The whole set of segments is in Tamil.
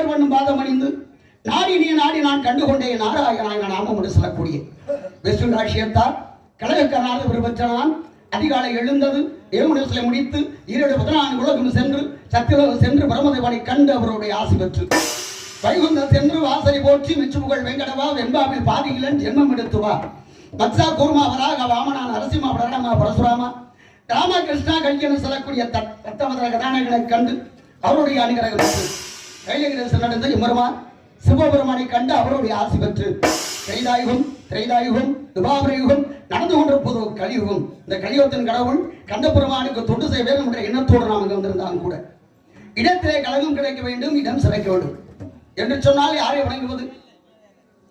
ஓடினேன் ஓடி பாதம் அணிந்து நாடி நீ நாடி நான் கண்டுகொண்டேன் நாராயணாய நாமம் என்று சொல்லக்கூடிய. வெஸ்ட் ராஷ்டிரத்தால் கழகக்கரனாக விருப்பற்ற அதிகாலை எழுந்தது ஏமுனசிலை முடித்து ஈரோடு பதினான்கு உலகம் சென்று சத்தியலோகம் சென்று பரமதேவனை கண்டு அவருடைய ஆசி பெற்று. வைகுந்த சென்று வாசலை போற்றி மிச்சுமுகள் வெங்கடவா வெண்பாவில் பாதியிலன் ஜென்மம் எடுத்து வா. மத்சா கூர்மா வராக வாமனான் நரசிம்மா பிரணமா பரசுராமா. ராமகிருஷ்ணா கல்யாணம் செல்லக்கூடிய தத்- தத்தமதர கதாநாயகனை கண்டு அவருடைய அனுகிரகம் பெற்று. கைலகிரேசன் நடந்த இம்மருமான் சிவபெருமானை கண்டு அவருடைய ஆசி பெற்று திரைதாயுகம் திரைதாயுகம் துபாபரயுகம் நடந்து கொண்டிருப்பது கலியுகம். இந்த கலியுகத்தின் கடவுள் கந்தபெருமானுக்கு தொண்டு செய்ய வேண்டும் என்ற எண்ணத்தோடு நாம் இங்கு வந்திருந்தாலும் கூட. இடத்திலே கழகம் கிடைக்க வேண்டும் இடம் சிறைக்க வேண்டும். என்று சொன்னால் யாரை வணங்குவது?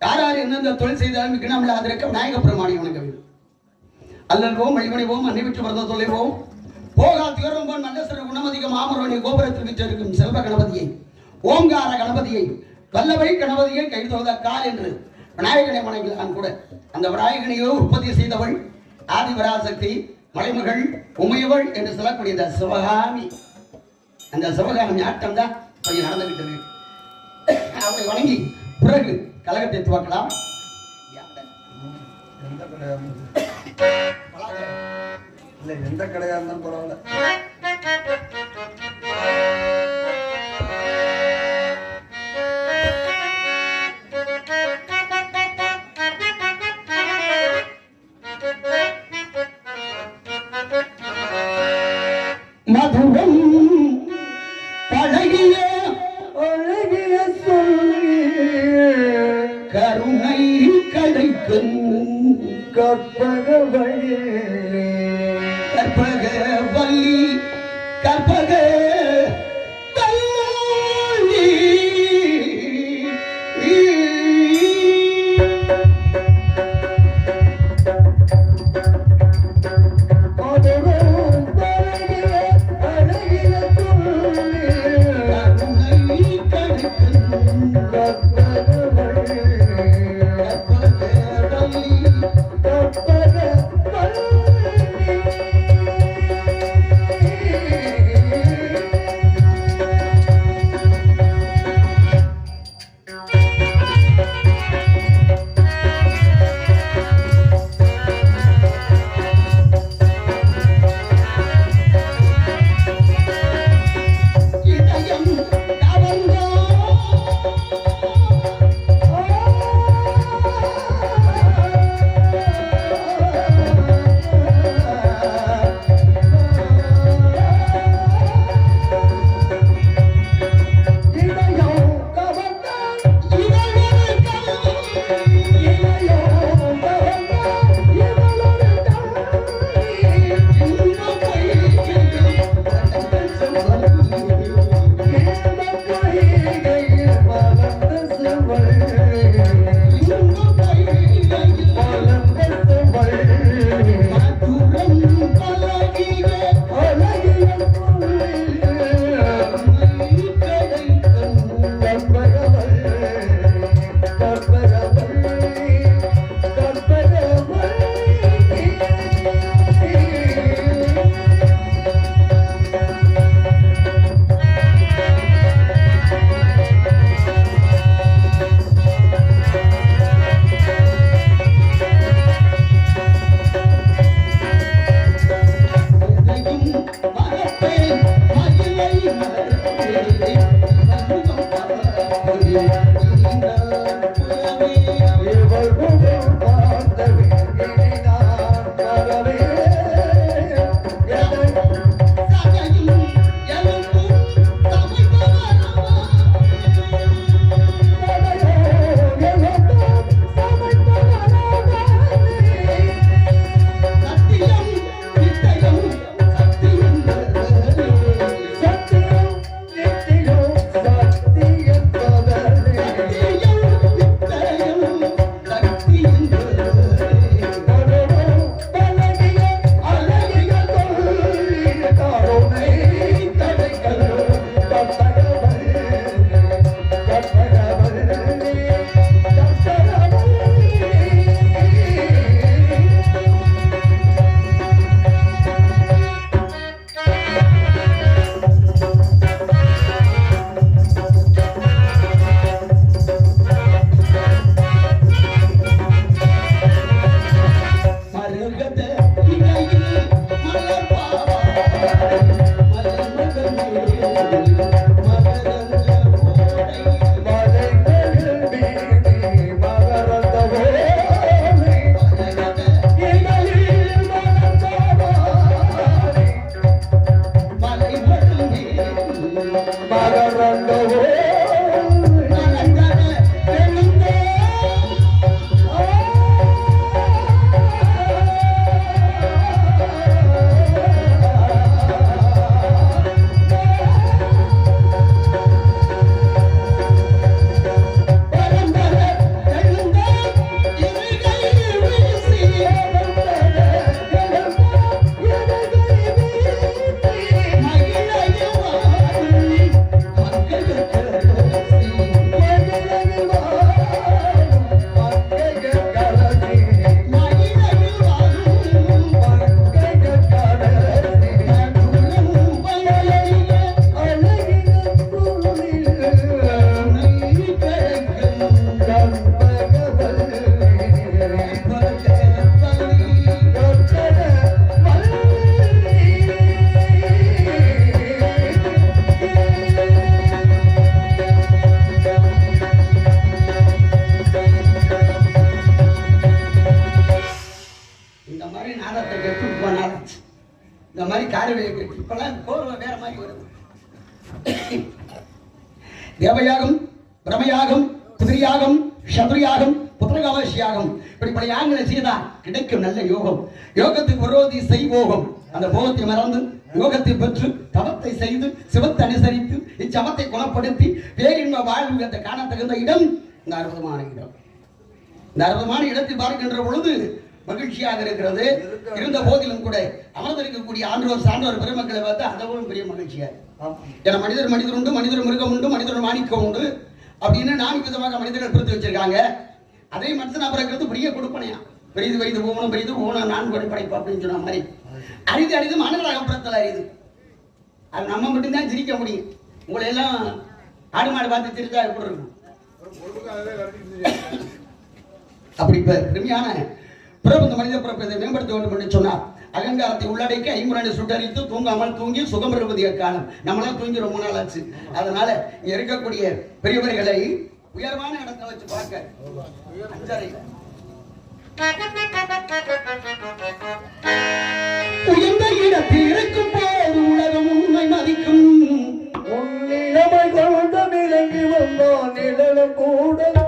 யார் யார் எந்தெந்த தொழில் செய்தாலும் கிணமில்லாதிருக்க விநாயக பெருமானை வணங்க வேண்டும். அல்லல்வோம் வழிபணிவோம் அன்னை விட்டு வரத தொலைவோம் போகா திகழும்போன் நல்ல சிறு குணமதிக மாமரவனை கோபுரத்தில் விற்றிருக்கும் செல்வ கணபதியை. ஓங்கார கணபதியை வல்லவை கணபதியை கை கால் என்று விநாயகனை வணங்கலாம் கூட. அந்த விநாயகனையோ உற்பத்தி செய்தவள் ஆதிபராசக்தி மலைமகள் உமையவள் என்று சொல்லக்கூடிய இந்த சிவகாமி. அந்த சிவகாமி ஆட்டம் தான் கொஞ்சம் நடந்துகிட்டு அவரை வணங்கி பிறகு கலகத்தை துவக்கலாம். இல்லை எந்த கடையா இருந்தாலும் பரவாயில்ல. மதுரம் பழகிய அழகிய சொல்லி கருணை கிடைக்கும் கற்பக வழி கற்பக வள்ளி கற்பக. தேவயாகம் பிரமயாகம் குதிரையாகம் சதுரியாகம் புத்திரகாவசியாகம். இப்படிப்பட்ட யாகங்களை செய்தால் கிடைக்கும் நல்ல யோகம். யோகத்துக்கு விரோதி செய்வோகம். அந்த போகத்தை மறந்து யோகத்தை பெற்று தவத்தை செய்து சிவத்தை அனுசரித்து இச்சவத்தை குணப்படுத்தி பேரின்ப வாழ்வு என்று காண தகுந்த இடம் இந்த அற்புதமான இடம். இந்த அற்புதமான இடத்தை பார்க்கின்ற பொழுது மகிழ்ச்சியாக இருக்கிறது. இருந்த போதிலும் கூட அமர்ந்திருக்கக்கூடிய ஆண்டோர் சான்றோர் பெருமக்களை பார்த்தா அதவும் பெரிய மகிழ்ச்சியாக ஏன்னா மனிதர் மனிதர் உண்டு மனிதர் மிருகம் உண்டு மனிதர் மாணிக்கம் உண்டு அப்படின்னு நான்கு விதமாக மனிதர்கள் பிரித்து வச்சிருக்காங்க. அதே மனுஷன் பிறக்கிறது பெரிய கொடுப்பனையா? பெரிது வயது போகணும் பெரிது போகணும் நான் படைப்பு அப்படின்னு சொன்ன மாதிரி. அரிது அரிது மாணவர்களாக அகப்புறத்தில் அரிது. அது நம்ம மட்டும்தான் சிரிக்க முடியும். உங்களை எல்லாம் ஆடு மாடு பார்த்து சிரிச்சா எப்படி இருக்கும்? அப்படி இப்ப பெருமையான பிறப்பு இந்த மனித பிறப்பை மேம்படுத்த வேண்டும் என்று சொன்னார். அகங்காரத்தை உள்ளடக்கி ஐம்புறாண்டு சுட்டரித்து தூங்காமல் தூங்கி சுகம் பெறுவது காலம் நம்மளாம் தூங்கி ரொம்ப நாள் ஆச்சு. அதனால இங்க இருக்கக்கூடிய பெரியவர்களை உயர்வான இடத்துல வச்சு பார்க்க. அஞ்சரை. உயர்ந்த இடத்தில் இருக்கும் போது உலகம் உண்மை மதிக்கும். உன்னிடமை கொண்ட விளங்கி வந்தான் நிழலும் கூட.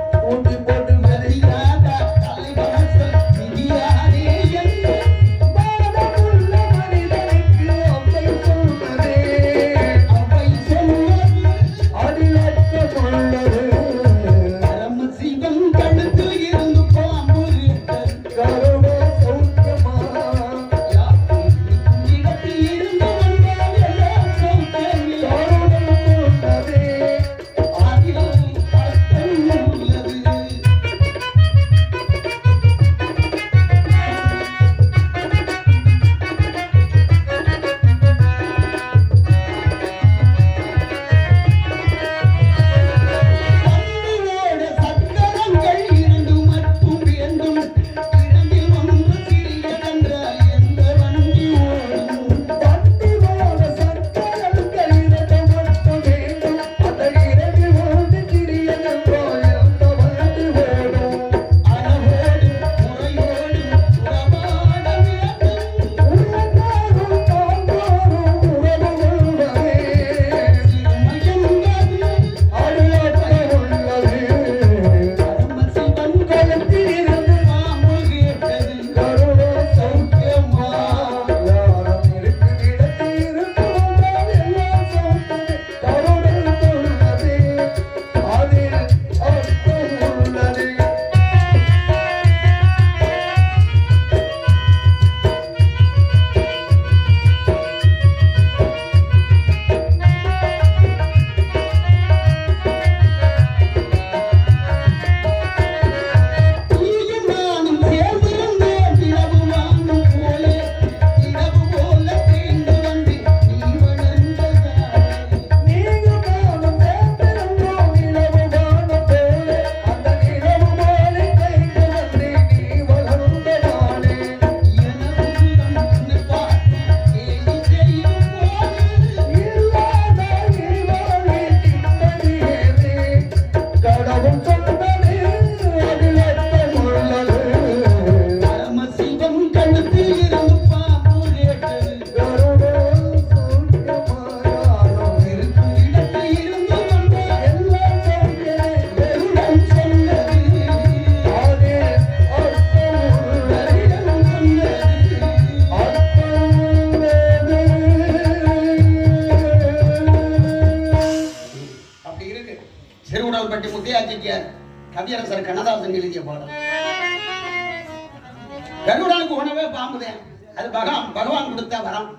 பகவான் கொடுத்த வரம்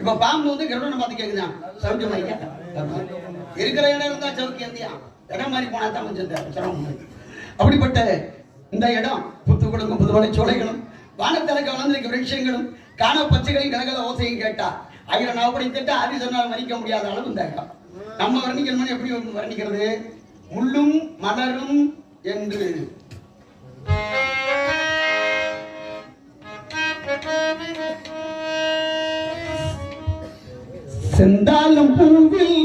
இப்ப பாம்பு வந்து கருடனை பார்த்து கேக்குதான் சௌக்கியம் மாதிரி இருக்கிற இடம் இருந்தா சௌக்கியம் தான் இடம் மாதிரி போனா தான் கொஞ்சம் சிரமம் அப்படிப்பட்ட இந்த இடம் புத்துக்குழுங்கும் புதுவலை சோலைகளும் வானத்திலக்க வளர்ந்திருக்க விருட்சங்களும் காண பச்சைகளின் கலகல ஓசையும் கேட்டா ஆயிரம் நாள் திட்ட அரி சொன்னால் வர்ணிக்க முடியாத அளவு இந்த இடம். நம்ம வர்ணிக்கணும்னு எப்படி வர்ணிக்கிறது? முள்ளும் மலரும் என்று. Thank you. செந்தாலும் பூவில்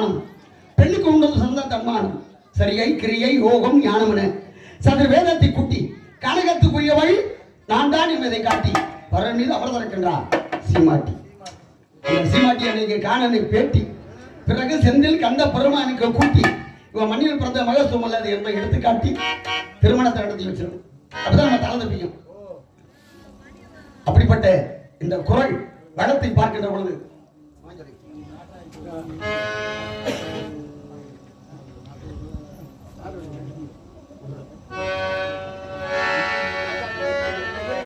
ஞானம் பெண்ணுக்கு உண்டது சொந்த தன்மானம். சரியை கிரியை யோகம் ஞானம் என. சற்று வேதத்தை குட்டி கனகத்துக்குரியவள் நான் தான் என்பதை காட்டி பரன் மீது அவர் திறக்கின்றார் சீமாட்டி. சீமாட்டி அன்னைக்கு காணனை பேட்டி பிறகு செந்தில் கந்த பெருமானுக்கு கூட்டி இவன் மண்ணில் பிறந்த மக அல்லது என்பதை எடுத்து காட்டி திருமணத்தை நடத்தி வச்சிடும் அப்படிதான் நம்ம தலை தப்பிக்கும் அப்படிப்பட்ட இந்த குரல் வளத்தை பார்க்கின்ற பொழுது I don't know.